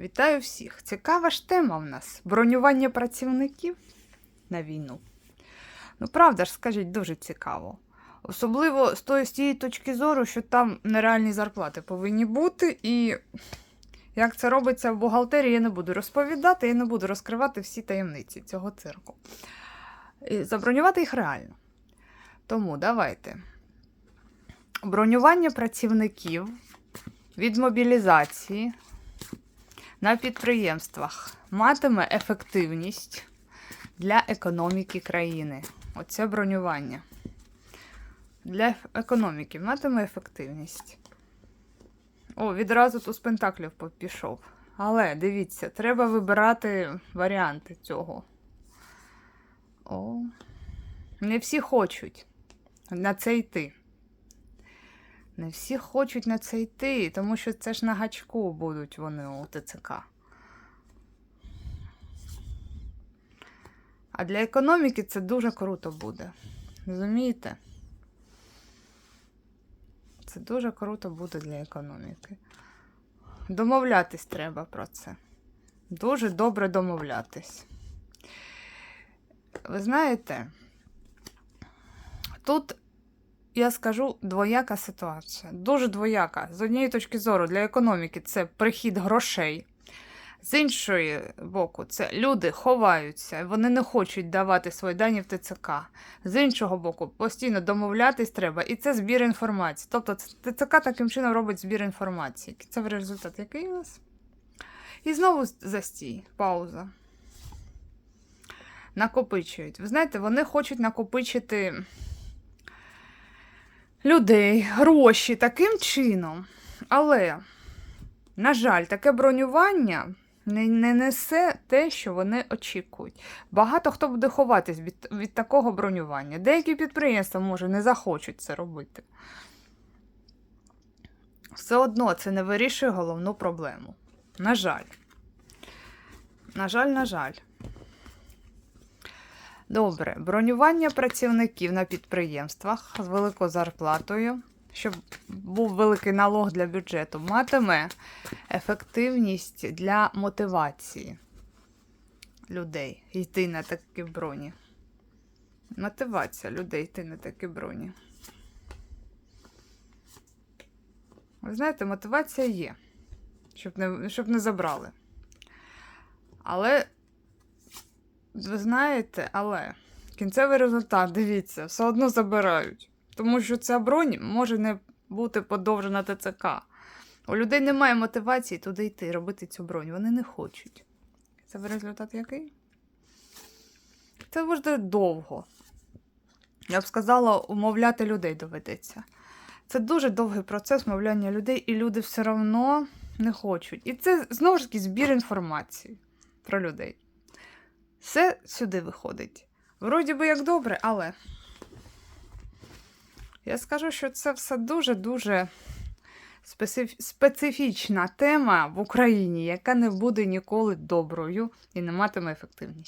Вітаю всіх! Цікава ж тема в нас бронювання працівників на війну. Ну, правда ж, скажіть, дуже цікаво. Особливо з тої з тієї точки зору, що там нереальні зарплати повинні бути, і як це робиться в бухгалтерії, я не буду розповідати, я не буду розкривати всі таємниці цього цирку. І забронювати їх реально. Тому давайте. Бронювання працівників від мобілізації на підприємствах матиме ефективність для економіки країни. Оце бронювання. Для економіки матиме ефективність. О, відразу туз пентаклів по- пішов. Але дивіться, треба вибирати варіанти цього. О, не всі хочуть на це йти. Не всі хочуть на це йти, тому що це ж на гачку будуть вони у ТЦК. А для економіки це дуже круто буде. Розумієте? Це дуже круто буде для економіки. Домовлятись треба про це. Дуже добре домовлятись. Ви знаєте, тут я скажу двояка ситуація. Дуже двояка. З однієї точки зору, для економіки це прихід грошей. З іншої боку, це люди ховаються, вони не хочуть давати свої дані в ТЦК. З іншого боку, постійно домовлятись треба, і це збір інформації. Тобто ТЦК таким чином робить збір інформації. Це результат який у нас? І знову застій, пауза. Накопичують. Ви знаєте, вони хочуть накопичити людей, гроші таким чином. Але, на жаль, таке бронювання не, не несе те, що вони очікують. Багато хто буде ховатись від, від такого бронювання. Деякі підприємства, може, не захочуть це робити. Все одно це не вирішує головну проблему. На жаль. На жаль, на жаль. Добре, бронювання працівників на підприємствах з великою зарплатою, щоб був великий налог для бюджету, матиме ефективність для мотивації людей йти на такі броні. Мотивація людей йти на такі броні. Ви знаєте, мотивація є, щоб не, щоб не забрали. Але ви знаєте, але кінцевий результат, дивіться, все одно забирають. Тому що ця бронь може не бути подовжена ТЦК. У людей немає мотивації туди йти, робити цю бронь. Вони не хочуть. Це результат який? Це буде довго. Я б сказала, умовляти людей доведеться. Це дуже довгий процес мовляння людей, і люди все одно не хочуть. І це знову ж таки збір інформації про людей. Все сюди виходить. Вроді би як добре, але я скажу, що це все дуже-дуже специфічна тема в Україні, яка не буде ніколи доброю і не матиме ефективність.